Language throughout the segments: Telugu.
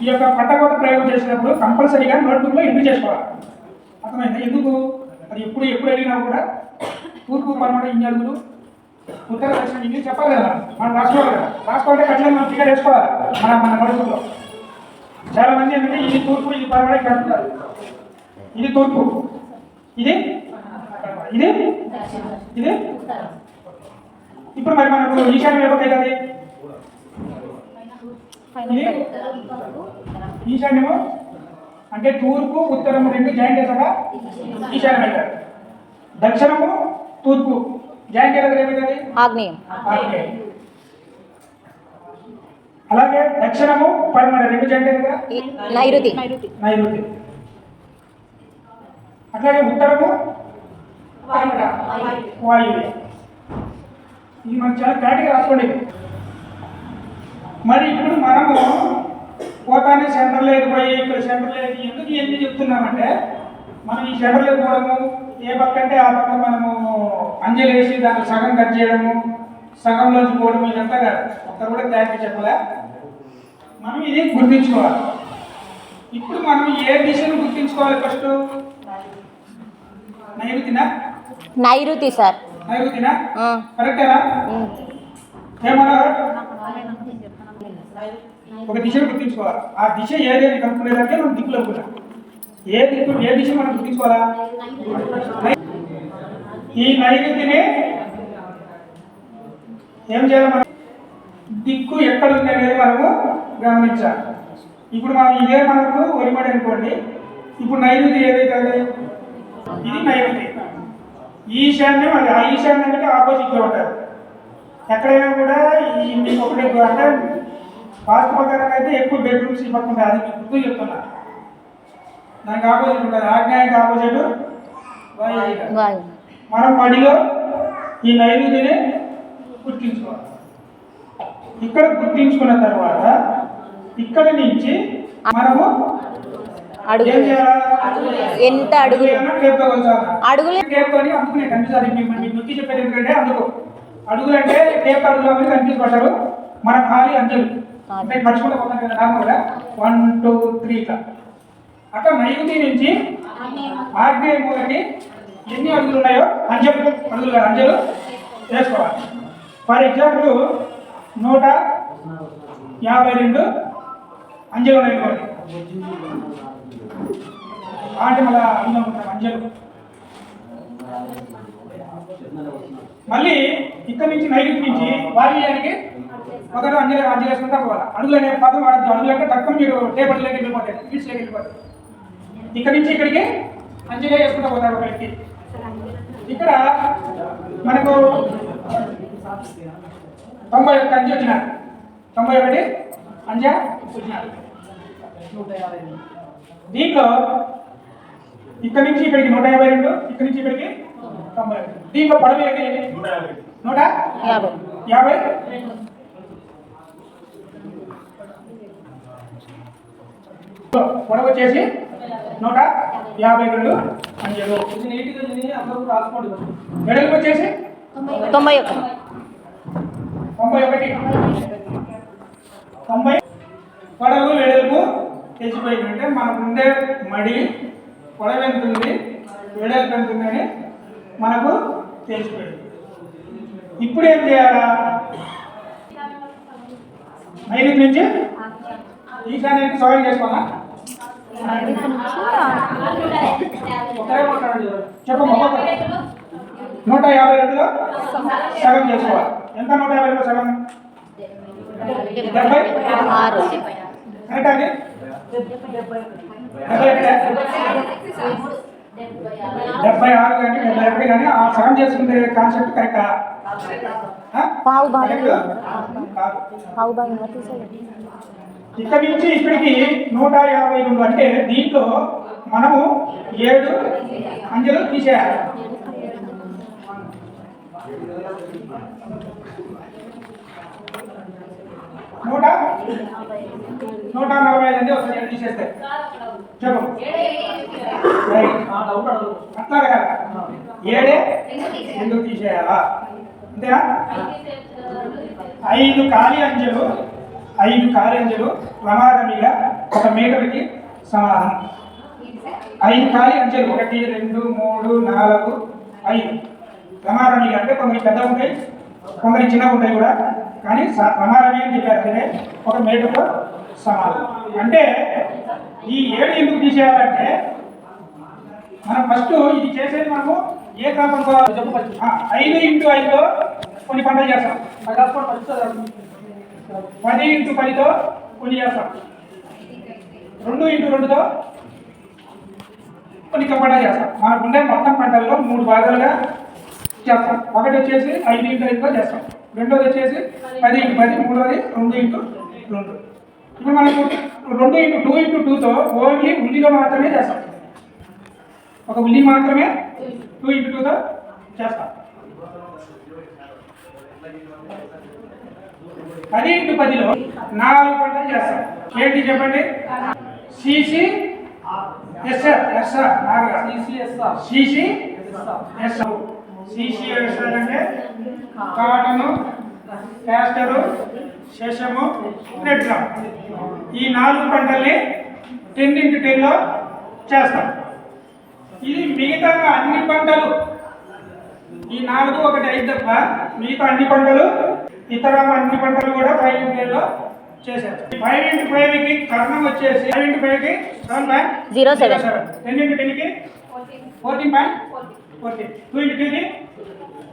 ఈ యొక్క పట్టకోట ప్రయోగం చేసినప్పుడు కంపల్సరీగా నోట్బుక్లో ఎంట్రీ చేసుకోవాలి. అర్థమైందా? ఎందుకు? అది ఎప్పుడు ఎప్పుడు అడిగినా కూడా తూర్పు పన్నెండు ఇన్ని అడుగులు ఉత్తర దక్షిణ ఇన్ని చెప్పాలి కదా? మనం రాసుకోవాలి కదా? రాసుకోవాలంటే ఖచ్చితంగా మనం ఫిగర్ వేసుకోవాలి మన మన నోట్బుక్లో. చాలా మంది ఏంటంటే ఇది తూర్పు ఇది పడమర ఇక్కడ ఇది తూర్పు. ఇది? ఇది? ఇది? ఇప్పుడు మరి మనకు ఈశాన్యం ఎవరికి అవుతుంది ఇది ఈశాన్యము? అంటే తూర్పు ఉత్తరము రెండు జాయింట్ చేశాక ఈశాన్యం అవుతారు దక్షిణము తూర్పు. జాయింట్ చేశాక ఏమవుతుంది ఆగ్నేయం. అలాగే దక్షిణము పడమర రెండు జాయింట్ కదా నైరుతి. నైరుతి. అట్లాగే ఉత్తరము వాయువ్య. ఇది మనం చాలా క్లారిటీగా రాసుకోండి. మరి ఇప్పుడు మనము పోతానే సెంటర్ లేకపోయి ఇక్కడ సెంటర్ లేదు ఎందుకు ఇవన్నీ చెప్తున్నామంటే మనం ఈ సెంటర్ లేకపోవడము ఏ పక్క అంటే ఆ పక్క మనము అంజలి వేసి దాన్ని సగం కట్ చేయడము సగంలోంచి పోవడం ఇదంతా కాదు. ఒక్కరు కూడా క్లారిటీ చెప్పలే. మనం ఇది గుర్తించుకోవాలి. ఇప్పుడు మనం ఏ దిశను గుర్తించుకోవాలి ఫస్ట్ నైరుతినా? నైరుతి సార్. నైరుతినా? కరెక్టేనా? ఉమ్. ఏమన్నారు? ఒక దిశను గుర్తించుకోవాలి? ఆ దిశ ఏది అని కనుక్కునేదానికే మనం దిక్కులు అనుకున్నాం ఏ దిక్కు ఏ దిశ మనం గుర్తించుకోవాలా? ఈ నైరుతిని ఏం చేయాలి మనం? దిక్కు ఎక్కడ ఉంది అనేది మనము గమనించాలి. ఇప్పుడు మనం ఇదే మనకు ఒరిమడి అనుకోండి. ఇప్పుడు నైరుతి ఏదైతే ఇది నైరుతి. ఈశాన్యం అది. ఆ ఈశాన్యం అంటే ఆపోజిట్లో ఉంటారు ఎక్కడైనా కూడా ఈ మీకు ఒకటే అంటే వాస్తు ప్రకారంగా అయితే ఎక్కువ బెడ్రూమ్స్ ఉంటాయి అది మీకు గుర్తు చెప్తున్నా. దానికి ఆపోజిట్ ఉంటుంది ఆగ్నేయానికి ఆపోజిట్ మనం మడిలో ఈ నైరుతిని గుర్తించుకోవాలి. ఇక్కడ గుర్తించుకున్న తర్వాత ఇక్కడ నుంచి మనము చేయాలి? ఎంత అడుగులు? అడుగులు. టేప్తోని అందుకునే కనిపిస్తుంది. మీకు మీకు నొక్కి చెప్పేది ఎందుకంటే అందుకు. అడుగులు అంటే టేప్ అడుగులు అనేది కన్ఫ్యూజ్ పడ్డారు మన ఖాళీ అంచెలు అంటే మర్చిపోతే కదా వన్ టూ త్రీ అట్లా నైరుతి నుంచి ఆగ్నేయ మూలకి ఎన్ని అడుగులు ఉన్నాయో అంచెలు అడుగులు కాదు, అంచెలు వేసుకోవాలి. ఫర్ ఎగ్జాంపుల్ నూట యాభై రెండు అంజలు ఉన్నాయి వాటి వల్ల మళ్ళీ అందులో అంజలు మళ్ళీ ఇక్కడ నుంచి నైరుతి నుంచి వాయువ్యానికి ఒకరు అంజలి అంజలి వేసుకుంటా పోవాలి. అడుగులు అనే పదం వాడద్దు. అడుగులు అంటే తక్కువ మీరు టేబుల్ లేక వెళ్ళిపోతాయి. ఫీట్స్ లేక వెళ్ళిపోతాయి. ఇక్కడ నుంచి ఇక్కడికి అంజలి వేసుకుంటా పోతారు ఒక వ్యక్తి ఇక్కడ మనకు తొంభై ఒక్క అంజి వచ్చినారు. తొంభై ఒకటి అంజ వచ్చినారు. దీంట్లో ఇక్కడ నుంచి ఇక్కడికి నూట యాభై రెండు ఇక్కడ నుంచి ఇక్కడికి తొంభై దీంట్లో పొడవు ఏంటి నూట యాభై. యాభై? పొడవు వచ్చేసి నూట యాభై రెండు అంజలు వెడల్పు వచ్చేసి తొంభై ఒకటి తొంభై ఒకటి. తొంభై పొడవు వెడల్పు తెచ్చిపోయింది అంటే మనకు ఉండే మడి పొడవు ఎంత ఉంది వెడల్పు ఎంత ఉంది అని మనకు తెలిసిపోయింది. ఇప్పుడు ఏం చేయాలా? నైరుతి నుంచి? ఈశాన్యానికి సవాల్ చేసుకోవాలా ఒకరే చెప్పమ్మా నూట యాభై రెండులో సగం చేసుకోవాలి. ఎంత నూట యాభై రెండు సగం? డెబ్బై? కరెక్ట్ అండి? డెబ్బై ఆరు కానీ డెబ్బై ఒకటి కానీ ఆ సగం చేసుకునే కాన్సెప్ట్ కరెక్టా? పావు భాగం. పావు భాగం ఇక్కడి నుంచి ఇక్కడికి నూట యాభై రెండు అంటే దీంట్లో మనము ఏడు అంచెలు తీసేయాలి నూట? నూట నలభై ఐదు అంటే ఒకసారి తీసేస్తే. చెప్పు. అట్లా కదా ఏడే? ఎందుకు తీసేయాలా? అంతేనా? ఐదు ఖాళీ అంజలు ఐదు కాలేజీలు ప్రమాదమిగా ఒక మీటర్కి సమానం ఐదు ఖాళీ అంచెలు ఒకటి రెండు మూడు నాలుగు ఐదు. ప్రమాదమిగా అంటే కొందరు పెద్ద ఉంటాయి కొందరు చిన్నగా ఉంటాయి కూడా. కానీ స- ప్రమాదమే అని చెప్పారు ఒక మీటర్తో సమానం అంటే ఈ ఏడు ఎందుకు తీసేయాలంటే మనం ఫస్ట్ ఇది చేసేది మనము ఏ అనుకోవాలి చెప్పు ఫస్ట్ ఐదు ఇంటూ ఐదులో కొన్ని పంటలు చేస్తాం. అది ఫస్ట్ పది ఇంటూ పదితో కొన్ని చేస్తాం. రెండు ఇంటూ రెండుతో కొన్ని పంటలు చేస్తాం. మనకు ఉండే మొత్తం పంటల్లో మూడు భాగాలుగా చేస్తాం. ఒకటి వచ్చేసి ఐదు ఇంటూ ఐదుతో చేస్తాం. రెండోది వచ్చేసి పది ఇంటూ పది మూడోది రెండు ఇంటూ రెండు. ఇప్పుడు మనకు రెండు ఇంటూ టూ ఇంటూ టూతో ఓన్లీ ఉల్లిగా మాత్రమే చేస్తాం. ఒక ఉల్లి మాత్రమే టూ ఇంటూ టూతో చేస్తాం. పది ఇంటూ పదిలో నాలుగు పంటలు చేస్తాం. ఏంటి చెప్పండి? CC SR SR CCSR CC SR CCSR అంటే కాటను క్యాస్టరు శేషము రెడ్ గ్రామ్ ఈ నాలుగు పంటల్ని టెన్ ఇంటూ టెన్లో చేస్తాం. ఇది మిగతా అన్ని పంటలు. ఈ నాలుగు ఒకటి ఐదు తప్ప మిగతా అన్ని పంటలు ఇతర అన్ని పంటలు కూడా ఫైవ్ ఇంటూ టెన్లో చేశారు. ఫైవ్ ఇంటూ ఫైవ్కి కర్ణం వచ్చేసి ఫైవ్ ఇంటూ ఫైవ్కి seven point Zero seven. Ten into టెన్కి fourteen point fourteen two into టూకి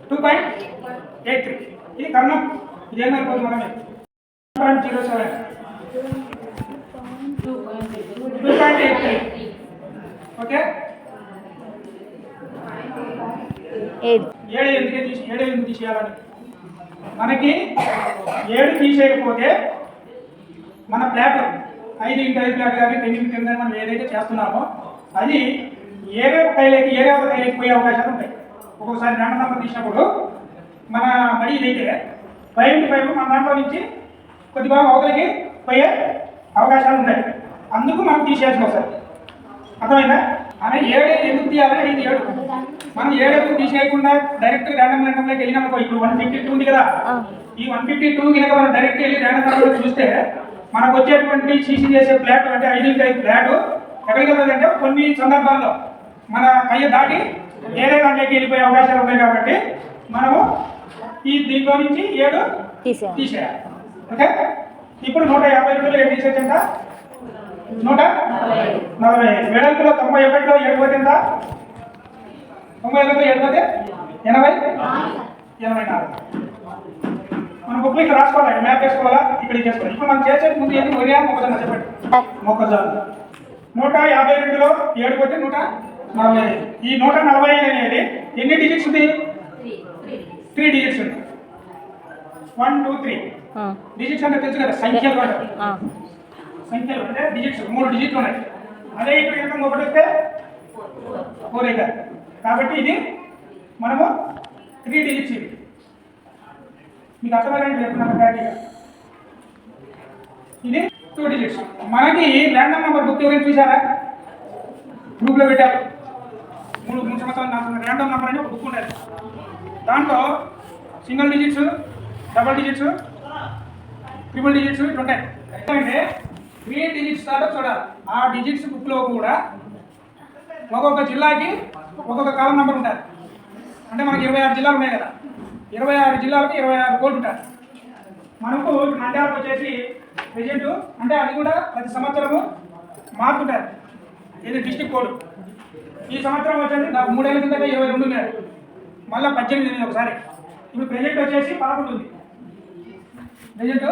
టూ పాయింట్ ఎయిట్ త్రీ ఇది కర్ణం ఇది ఏమైపోతుంది మనమే? Point zero seven two point eight three okay ఏడు. ఏడు ఎందుకు తీసి ఏడు ఎందుకు తీసేయాలని మనకి ఏడు తీసేయకపోతే మన ప్లాట్ ఐదు ఇంటి ఐదు ప్లాట్ కానీ టెన్ ఇంటి టెన్ మనం ఏదైతే చేస్తున్నామో అది ఏరే ఒక కైలేకి ఏరే ఒక కైలేకి పోయే అవకాశాలు ఉంటాయి. ఒక్కొక్కసారి రెండు నెంబర్ తీసినప్పుడు మన మడి ఇదైతే ఫైవ్ ఇంటి ఫైవ్ మన దాంట్లో నుంచి కొద్ది బాగా అవతలకి పోయే అవకాశాలు ఉంటాయి. అందుకు మనం తీసేయాల్సి వస్తుంది అర్థమైందా? ఆమె ఏడు ఎందుకు తీయాలని అడిగింది ఏడు. మనం ఏడు తీసేయకుండా డైరెక్ట్ ర్యాండమ్ ర్యాండమ్లోకి వెళ్ళినామనుకో ఇప్పుడు వన్ ఫిఫ్టీ టూ ఉంది కదా. ఈ వన్ ఫిఫ్టీ టూ కనుక మనం డైరెక్ట్ వెళ్ళి ర్యాండమ్ ర్యాండమ్లో చూస్తే మనకు వచ్చేటువంటి సీసీ చేసే ఫ్లాట్ అంటే ఐదు టైప్ ఫ్లాట్ ఎక్కడికి వెళ్తుందంటే కొన్ని సందర్భాల్లో మన కయ్య దాటి వేరే దాంట్లోకి వెళ్ళిపోయే అవకాశాలు ఉన్నాయి కాబట్టి మనము ఈ దీంట్లో నుంచి ఏడు తీసేయాలి. ఓకే? ఇప్పుడు నూట యాభై రెండులో ఏడు తీసేచ్చంట నూట నలభై వెడల్పులో తొంభై ఒకటిలో ఏడు పోతే ఎంత తొంభై ఒకటిలో ఏడు పోతే ఎనభై? ఎనభై నాలుగు. మన బుక్లో ఇక్కడ రాసుకోవాలి? మ్యాప్ వేసుకోవాలా? ఇక్కడ చేసుకోవాలి ఇప్పుడు మనం చేసే ముందు ఏంటి వరియా మొక్కజొన్న చెప్పండి. మొక్కజొన్న. నూట యాభై రెండులో ఏడు పోతే నూట నలభై ఐదు. ఈ నూట నలభై ఐదు అనేది ఎన్ని డిజిట్స్ ఉంది? త్రీ. డిజిట్స్ ఉంది. వన్ టూ త్రీ ఆ, డిజిట్స్ అంటే తెలుసు కదా? సంఖ్యలు. సంఖ్యలు అంటే డిజిట్స్ మూడు డిజిట్లు ఉన్నాయి. అదే ఇక్కడ కనుక ఒకటి వస్తే ఫోర్ అవుతారు కాబట్టి ఇది మనము త్రీ డిజిట్స్ ఇది. మీకు అర్థమైనట్టు చెప్తున్నాను క్లారిటీగా ఇది టూ డిజిట్స్ మనకి ర్యాండమ్ నెంబర్ బుక్ ఎవరైనా చూసారా గ్రూప్లో పెట్టారు. మూడు మూడు సంవత్సరాలు నాకు ర్యాండమ్ నెంబర్ అని ఒక బుక్ ఉండేది. దాంట్లో single digits double digits triple digits ఇట్లా ఉంటాయి. క్రియేట్ డిజిట్స్ దాంట్లో చూడాలి ఆ డిజిట్స్ బుక్లో కూడా ఒక్కొక్క జిల్లాకి ఒక్కొక్క కాలం నెంబర్ ఉంటుంది. అంటే మనకి ఇరవై ఆరు జిల్లాలు ఉన్నాయి కదా. ఇరవై ఆరు జిల్లాలకు ఇరవై ఆరు కోట్లు ఉంటారు మనకు నంద్యాలకు వచ్చేసి ప్రెజెంట్ అంటే అది కూడా ప్రతి సంవత్సరము మారుతుంటారు ఇది డిస్టిక్ కోడ్ ఈ సంవత్సరం వచ్చేసి నాకు మూడేళ్ళ కింద ఇరవై రెండు ఉన్నాయి. మళ్ళీ పద్దెనిమిది ఉంది ఒకసారి. ఇప్పుడు ప్రెజెంట్ వచ్చేసి పదకొండు ఉంది. ప్రెజెంట్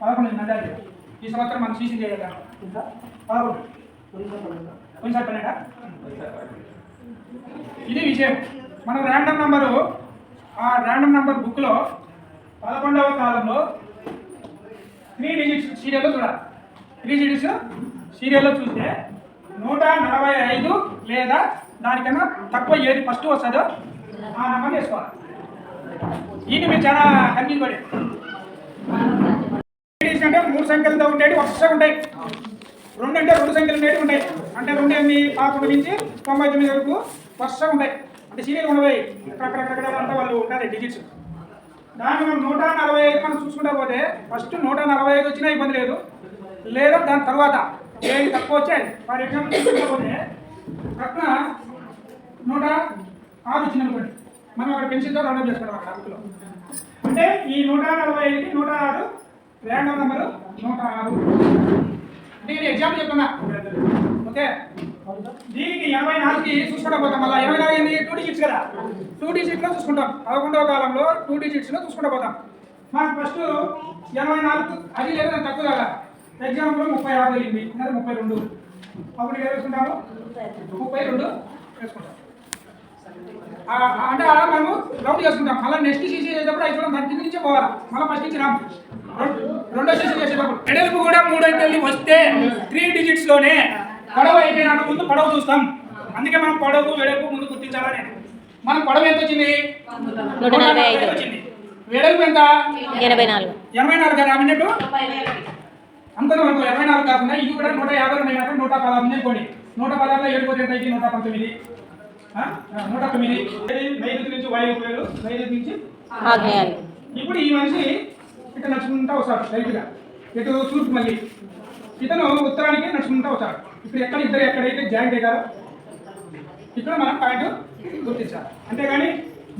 పదకొండు ఉంది నంద్యాల ఈ సంవత్సరం మనం సీసీ చేయాలి పదకొండు. కొంచెం ఇది విషయం మనం ర్యాండమ్ నంబరు ఆ ర్యాండమ్ నంబర్ బుక్లో పదకొండవ కాలంలో త్రీ డిజిట్స్ సీరియల్లో చూడాలి. త్రీ డిజిట్స్ సీరియల్లో చూస్తే నూట నలభై ఐదు లేదా దానికన్నా తక్కువ ఏది ఫస్ట్ వస్తుందో ఆ నెంబర్ వేసుకోవాలి. ఇది మీరు చాలా కన్ఫ్యూజ్ పడే. అంటే మూడు సంఖ్యలతో ఉండేవి వరుసగా ఉంటాయి రెండు అంటే రెండు సంఖ్యలు ఉండేవి ఉంటాయి అంటే రెండు ఎనిమిది పదకొండు నుంచి తొంభై తొమ్మిది వరకు వరుసగా ఉంటాయి అంటే సీరియల్ ఉండవు. రకరకరకాల అంతా వాళ్ళు ఉంటారు డిజిట్స్ దాన్ని మనం నూట నలభై ఐదు మనం చూసుకుంటా పోతే ఫస్ట్ నూట నలభై ఐదు వచ్చినా ఇబ్బంది లేదు. లేదా దాని తర్వాత ఏది తక్కువ వచ్చాయి ఫర్ ఎగ్జాంపుల్ చూసుకుంటా పోతే ప్రక్కన నూట ఆరు వచ్చింది మనం అక్కడ పెన్షన్తో రౌండప్ చేసుకుంటాం అక్కడ అందులో. అంటే ఈ నూట నలభై ఐదుకి నూట ఆరు ర్యాండమ్ నెంబర్ నూట ఆరు. అంటే ఎగ్జాంపుల్ చెప్తున్నా. ఓకే? దీనికి ఎనభై నాలుగుకి చూసుకుంటా పోతాం. మళ్ళీ ఎనభై నాలుగు ఏంది? టూ డిజిట్స్ కదా. టూ డిజిట్లో చూసుకుంటాం. పదకొండవ కాలంలో టూ డిజిట్స్లో చూసుకుంటా పోతాం. మనకు ఫస్ట్ ఎనభై నాలుగు అది లేదు తక్కువ కదా? ఎగ్జాంపుల్ ముప్పై ఆరు వెళ్ళింది. లేదా ముప్పై రెండు. అప్పుడు ఏం వేసుకుంటాము? ముప్పై రెండు వేసుకుంటాం. అంటే అలా మనము రౌండ్ చేసుకుంటాం. మళ్ళీ నెక్స్ట్ సీసీ చేసేటప్పుడు అయితే దాని కింద నుంచే పోవాలి. మళ్ళీ ఫస్ట్ నుంచి రాము. రెండో చేసేటప్పుడు వెడల్పు కూడా మూడు అయితే వస్తే త్రీ డిజిట్స్లోనే పొడవు అయిపోయినాక ముందు పొడవు చూస్తాం. అందుకే మనం పొడవు వెడల్పు ముందు గుర్తించాలని. మనం పొడవు ఎంత వచ్చింది. వచ్చింది. వెడల్పు ఎంత? ఎనభై నాలుగు. ఎనభై నాలుగు కదా మినిట్ అంతే మనకు ఎనభై నాలుగు కాకుండా ఇది కూడా నూట యాభై రెండు అయినాక నూట పదహారు అనుకోండి. నూట పదహారులో ఏడు పోతే ఎంత అయితే నూట పంతొమ్మిది. నూట తొమ్మిది. నైరుతి నుంచి వాయువు నైరుతి నుంచి ఇప్పుడు ఈ మనిషి ఇట్లా నడుచుకుంటా వస్తాడు స్ట్రైట్గా ఇటు తూర్పు మళ్ళీ. ఇతను ఉత్తరానికి నడుచుకుంటా వస్తాడు. ఇప్పుడు ఎక్కడ ఇద్దరు ఎక్కడైతే జాయింట్ అయ్యారో ఇక్కడ మనం పాయింట్ గుర్తించాలి. అంతేగాని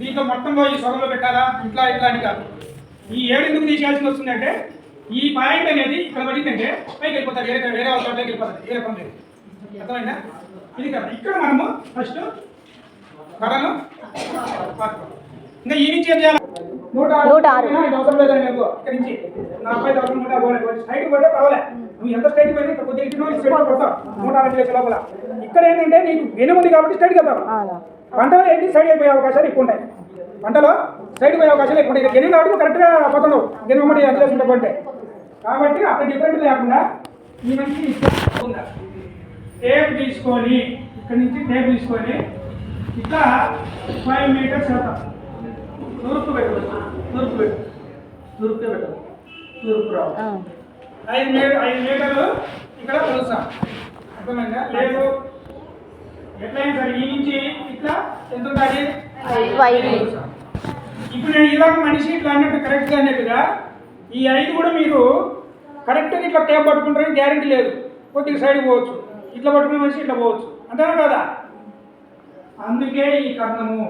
దీంట్లో మొత్తంలో ఈ సొగలో పెట్టాలా? ఇట్లా ఇట్లా అని కాదు. ఈ ఏడు ఎందుకు తీసేయాల్సి వస్తుందంటే ఈ పాయింట్ అనేది ఇక్కడ పడిందంటే పైకి వెళ్ళిపోతారు వేరే వేరే చోట్లకి వెళ్ళిపోతారు వేరే పని లేదు. అర్థమైందా? ఇది కదా. ఇక్కడ మనము ఫస్ట్ కథను పాతుకోవాలి. ఇంకా ఈ నుంచి ఏం చేయాలి? నూట నూట ఆరు. అవసరం లేదండి ఇక్కడి నుంచి నా అబ్బాయి అవసరం నూట పోలేదు స్ట్రైట్ పోతే పర్వాలే. నువ్వు ఎంత స్ట్రైట్ పోయినా ఇక్కడ కొద్దిగా ఇచ్చినా స్ట్రైట్ పోతావు. నూట అరవై లక్షల లోపల. ఇక్కడ ఏంటంటే నీకు వెనుముంది కాబట్టి స్ట్రైట్ వెళ్తావు. పంటలో ఏంటి? సైడ్ అయిపోయే అవకాశాలు ఎక్కువ ఉంటాయి. పంటలో సైడ్ పోయే అవకాశాలు ఎక్కువ ఉంటాయి. గెలిన కాబట్టి కరెక్ట్గా గెలిమడి అందులో ఉంటే కాబట్టి అక్కడ డిఫరెంట్ లేకుండా ఈ మనిషి ఉందా టేప్ తీసుకొని ఇక్కడ నుంచి టేప్ తీసుకొని ఇట్లా ఫైవ్ మీటర్స్ వెళ్తాం. తూర్పు పెట్టు తూర్పు పెట్టు తూర్పు పెట్టు. తూర్పు రావు. ఐదు మీటర్ ఐదు మీటర్లు ఇక్కడ కొలుస్తాం. అర్థమైందా? లేదు ఎట్లయినా సరే ఈ నుంచి ఇట్లా ఎంత ఉండాలి. ఇప్పుడు నేను ఇలా మనిషి ఇట్లా అన్నట్టు కరెక్ట్గా అన్నట్టుగా ఈ ఐదు కూడా మీరు కరెక్ట్గా ఇట్లా టేప్ పట్టుకుంటారని గ్యారంటీ లేదు. కొద్దిగా సైడ్ పోవచ్చు. ఇట్లా పట్టుకునే మనిషి ఇట్లా పోవచ్చు. అంతేనా కదా? అందుకే ఈ కర్ణము.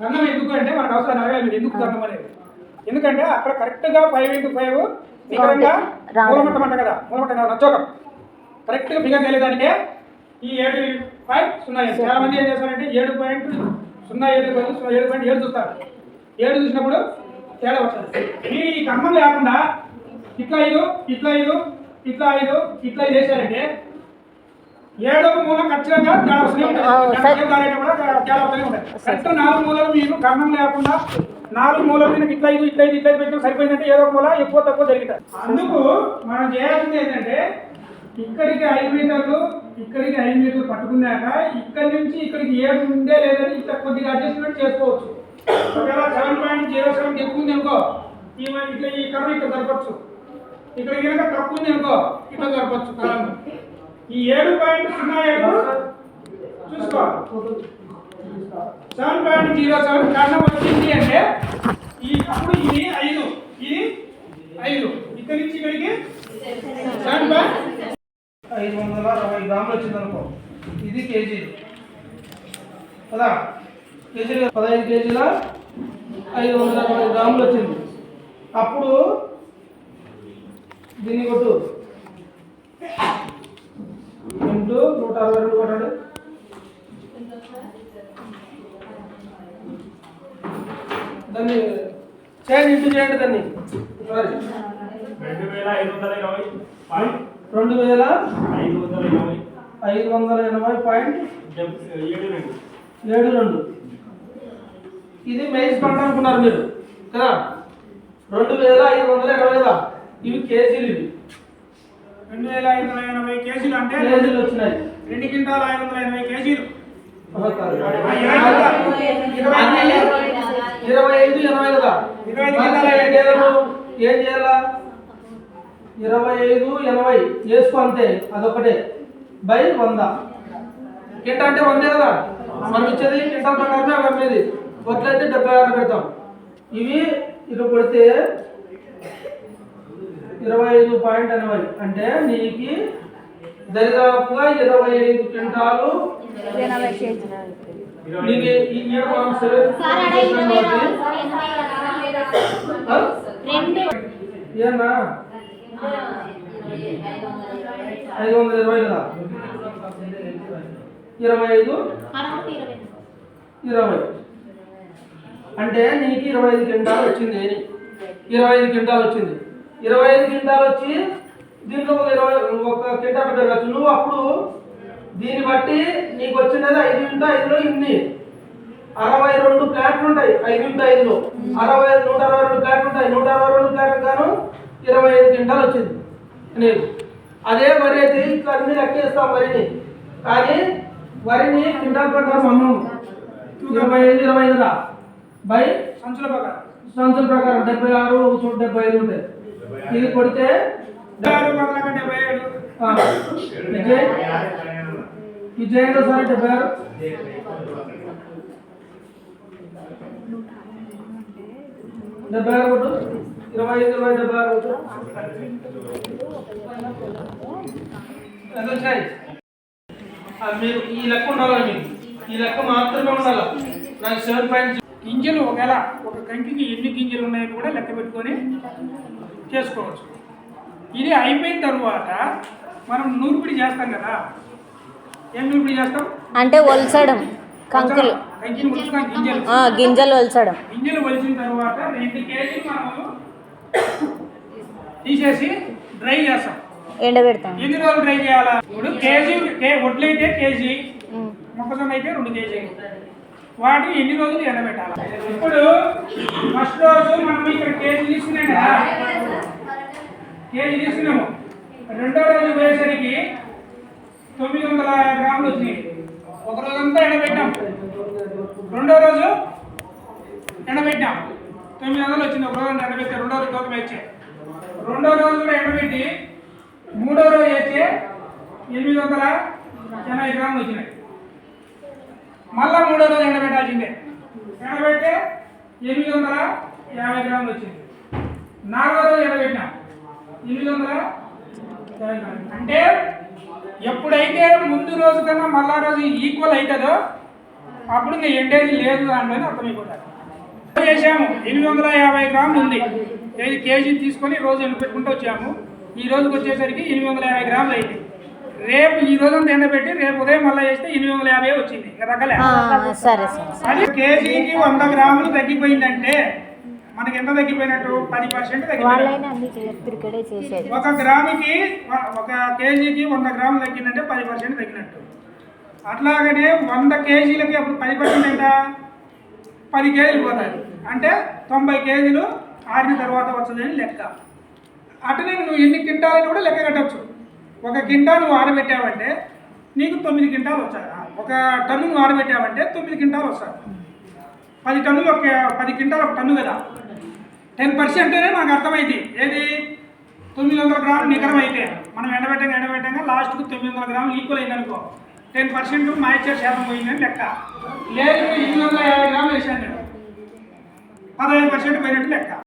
కర్ణం ఎందుకు అంటే మనకు అవసరం ఎందుకు కర్ణం అనేది? ఎందుకంటే అక్కడ కరెక్ట్గా ఫైవ్ ఇంటూ ఫైవ్ నికరంగా. మూలమట్టం అంట కదా మూలమట్టం కదా నచ్చోకం కరెక్ట్గా ఫిగర్ తెలియదానికే ఈ ఏడు పాయింట్ సున్నా ఏడు. చాలా మంది ఏం చేస్తారంటే ఏడు పాయింట్ సున్నా ఏడు పాయింట్ సున్నా ఏడు పాయింట్ ఏడు చూస్తారు. ఏడు చూసినప్పుడు తేడా వస్తుంది. మీరు ఈ కర్మం లేకుండా ఇట్లా ఐదు ఇట్లా ఐదు ఇట్లా ఐదు ఇట్లా వేసారంటే ఏడో మూలం ఖచ్చితంగా తేడా వస్తూనే ఉంటుంది. కాలేటప్పుడు కూడా తేడా వస్తూనే ఉంటుంది. కరెక్ట్ నాలుగు మూలలు మీరు కర్మం లేకుండా నాలుగు మూల మీద ఇట్లా ఇది ఇట్లా ఇది ఇట్లా పెట్టడం సరిపోయిందంటే ఏదో ఒక మూల ఎక్కువ తక్కువ జరుగుతుంది అందుకు మనం చేయాల్సింది ఏంటంటే ఇక్కడికి ఐదు మీటర్లు ఇక్కడికి ఐదు మీటర్లు పట్టుకున్నాక ఇక్కడి నుంచి ఇక్కడికి ఏడు ఉందే లేదని ఇట్లా కొద్దిగా అడ్జస్ట్మెంట్ చేసుకోవచ్చు. ఒకవేళ సెవెన్ పాయింట్ జీరో సెవెన్ ఎక్కువ ఉంది అనుకో ఈ ఇట్లా ఈ కర్ర ఇక్కడ జరపచ్చు. ఇక్కడ కనుక తక్కువ ఉంది అనుకో ఇట్లా జరపచ్చు. కర్రను ఈ ఏడు పాయింట్ సున్నా ఏడు చూసుకోవాలి. సెవెన్ పాయింట్ జీరో సెవెన్ కారణం వచ్చింది అంటే ఈ అప్పుడు ఇది ఐదు. ఇది ఐదు. ఇక్కడి నుంచి ఇక్కడికి సెవెన్ పాయింట్ ఐదు వందల అరవై గ్రాములు వచ్చింది అనుకో. ఇది కేజీలు కదా? కేజీలు పదహైదు కేజీల ఐదు వందల అరవై గ్రాములు వచ్చింది. అప్పుడు దీన్ని కొట్టు. ఇంటూ నూట అరవై రెండు కొట్టాడు దాన్ని చేయండి ఇంటూ చేయండి దాన్ని. సారీ. రెండు వేల ఐదు వందల ఇరవై. పాయింట్ రెండు వేల ఐదు వందల ఇరవై ఐదు వందల ఎనభై పాయింట్ ఏడు రెండు ఏడు రెండు ఇది మెయిన్స్ పంట అనుకున్నారు మీరు కదా? రెండు వేల ఐదు వందల ఎనభై కదా ఇవి కేజీలు ఇవి. రెండు వేల ఐదు వందల ఎనభై కేజీలు అంటే కేజీలు వచ్చినాయి. రెండు క్వింటాల ఐదు వందల ఎనభై కేజీలు. ఇరవై ఐదు. ఎనభై కదా ఇరవై ఐదు కింటాలు ఏం చేయాలి ఇరవై ఐదు ఎనభై వేసుకో అంతే అదొకటే బై వంద కింట అంటే వందే కదా మనం ఇచ్చేది కింటాల ప్రకారమే అవి అమ్మేది వడ్లయితే డెబ్బై ఆరు పెడతాం ఇవి ఇటు కొడితే ఇరవై ఐదు పాయింట్ ఎనభై అంటే నీకు దరిదాపుగా ఇరవై ఐదు క్వింటాలు నీకు ఈ ఐదు వందల ఇరవై కదా? ఇరవై ఐదు? ఇరవై. అంటే నీకు ఇరవై ఐదు క్వింటాలు వచ్చింది ఇరవై ఐదు క్వింటాలు వచ్చింది. ఇరవై ఐదు క్వింటాలు వచ్చి దీంట్లో ఒక ఇరవై ఒక క్వింటాల్ పెరగచ్చు నువ్వు అప్పుడు దీన్ని బట్టి నీకు వచ్చినది ఐదు ఇంటూ ఐదులో ఇన్ని. అరవై రెండు ప్లాట్లు ఉంటాయి. ఐదు ఇంటూ ఐదులో అరవై నూట అరవై రెండు ప్లాట్లు ఉంటాయి. నూట అరవై రెండు ప్లాట్లకు గాను ఇరవై ఐదు క్వింటాలు వచ్చింది నీకు అదే వరి అయితే ఇక్కడ అన్ని లెక్కేస్తాం వరిని. కానీ వరిని క్వింటాల్ ప్రకారం అమ్మము. ఇరవై ఐదు ఇరవై ఐదుదా బై సంచుల ప్రకారం. సంవత్సరం ప్రకారం డెబ్బై ఆరు చోట డెబ్బై ఐదు ఉంటాయి. ఇది కొడితే విజయ్? విజయ్ ఏంటో సార్ డెబ్బై ఆరు? డెబ్బై ఆరు కొట్టు ఇరవై ఐదు ఇరవై డెబ్బై ఆరు కొట్టు ఎంత వచ్చాయి? మీరు ఈ లెక్క ఉండాలి మీకు ఈ లెక్క మాత్రమే ఉండాలి? నాకు సెవెన్ పాయింట్ గింజలు ఒకవేళ ఒక కంకికి ఎన్ని గింజలు ఉన్నాయని కూడా లెక్క పెట్టుకొని చేసుకోవచ్చు. ఇది అయిపోయిన తర్వాత మనం నూర్పిడి చేస్తాం కదా. ఏం నూర్పిడి చేస్తాం? అంటే ఒలసడం. కంకులు. గింజలు ఆ, గింజలు వలిసిన తర్వాత రెండు కేజీలు మనము తీసేసి డ్రై చేస్తాం. ఎండబెడతాం. ఎన్ని రోజులు డ్రై చేయాలా? ఇప్పుడు కేజీ కే వడ్లు అయితే కేజీ. మొక్కజొన్న అయితే రెండు కేజీలు. వాటిని ఎన్ని రోజులు ఎండబెట్టాలి? ఇప్పుడు ఫస్ట్ రోజు మనం ఇక్కడ కేజీ తీసుకున్నాం కదా. కేజీ తీసుకున్నాము. రెండో రోజు పోయేసరికి తొమ్మిది వందల గ్రాములు వచ్చినాయి. ఒక రోజంతా ఎండబెట్టాం. రెండో రోజు ఎండబెట్టాం. తొమ్మిది వందలు వచ్చింది ఒక రోజు ఎండబెట్టి రెండో రోజు తూకం వేస్తే రెండో రోజు కూడా ఎండబెట్టి మూడో రోజు వేస్తే ఎనిమిది వందల ఎనభై గ్రాములు వచ్చినాయి. మళ్ళా మూడో రోజు ఎండబెట్టాల్సిందే. ఎండబెట్టే ఎనిమిది వందల యాభై గ్రాములు వచ్చింది. నాలుగో రోజు ఎండబెట్టినాం. ఎనిమిది వందల అంటే ఎప్పుడైతే ముందు రోజు కన్నా మళ్ళా రోజు ఈక్వల్ అవుతుందో అప్పుడు ఇంకా ఎండేది లేదు దాంట్లో అర్థమైపోతుంది చేసాము ఎనిమిది వందల యాభై గ్రాములు ఉంది. ఏది కేజీ తీసుకొని రోజు ఎండబెట్టుకుంటూ వచ్చాము. ఈ రోజుకి వచ్చేసరికి ఎనిమిది వందల యాభై గ్రాములు అయింది. రేపు ఈ రోజంతా ఎండబెట్టి రేపు ఉదయం మళ్ళీ చేస్తే ఎనిమిది వందల యాభై వచ్చింది. ఇంకా తగ్గలే. ఆ, సరే అది కేజీకి వంద గ్రాములు తగ్గిపోయిందంటే మనకి ఎంత తగ్గిపోయినట్టు? పది పర్సెంట్ తగ్గిపోయినట్టు. ఒక గ్రాముకి ఒక కేజీకి వంద గ్రాములు తగ్గిందంటే పది పర్సెంట్ తగ్గినట్టు. అట్లాగనే వంద కేజీలకి అప్పుడు పది పర్సెంట్ ఎంత పది కేజీలు పోతాయి. అంటే తొంభై కేజీలు ఆరిన తర్వాత వస్తుందని లెక్క. అట్లనే నువ్వు ఎన్ని కింటాలని కూడా లెక్క కట్టచ్చు. ఒక కింటా నువ్వు ఆరబెట్టావంటే నీకు తొమ్మిది కింటాలు వచ్చాయి ఒక టన్ను నువ్వు ఆరబెట్టావంటే తొమ్మిది కింటాలు వస్తాయి. పది టన్నులు ఒక పది కింటాలు ఒక టన్ను కదా. టెన్ పర్సెంట్నే మనకు అర్థమైంది. ఏది? తొమ్మిది వందల గ్రాములు నికరం అయితే. మనం ఎండబెట్టంగా ఎండబెట్టంగా లాస్ట్కి తొమ్మిది వందల గ్రాములు ఈక్వల్ అయింది అనుకో టెన్ పర్సెంట్ మా ఇచ్చే శాతం పోయిందని లెక్క. లేదు ఎనిమిది వందల యాభై గ్రాములు వేసాను నేను. పదహైదు పర్సెంట్ పోయినట్టు లెక్క.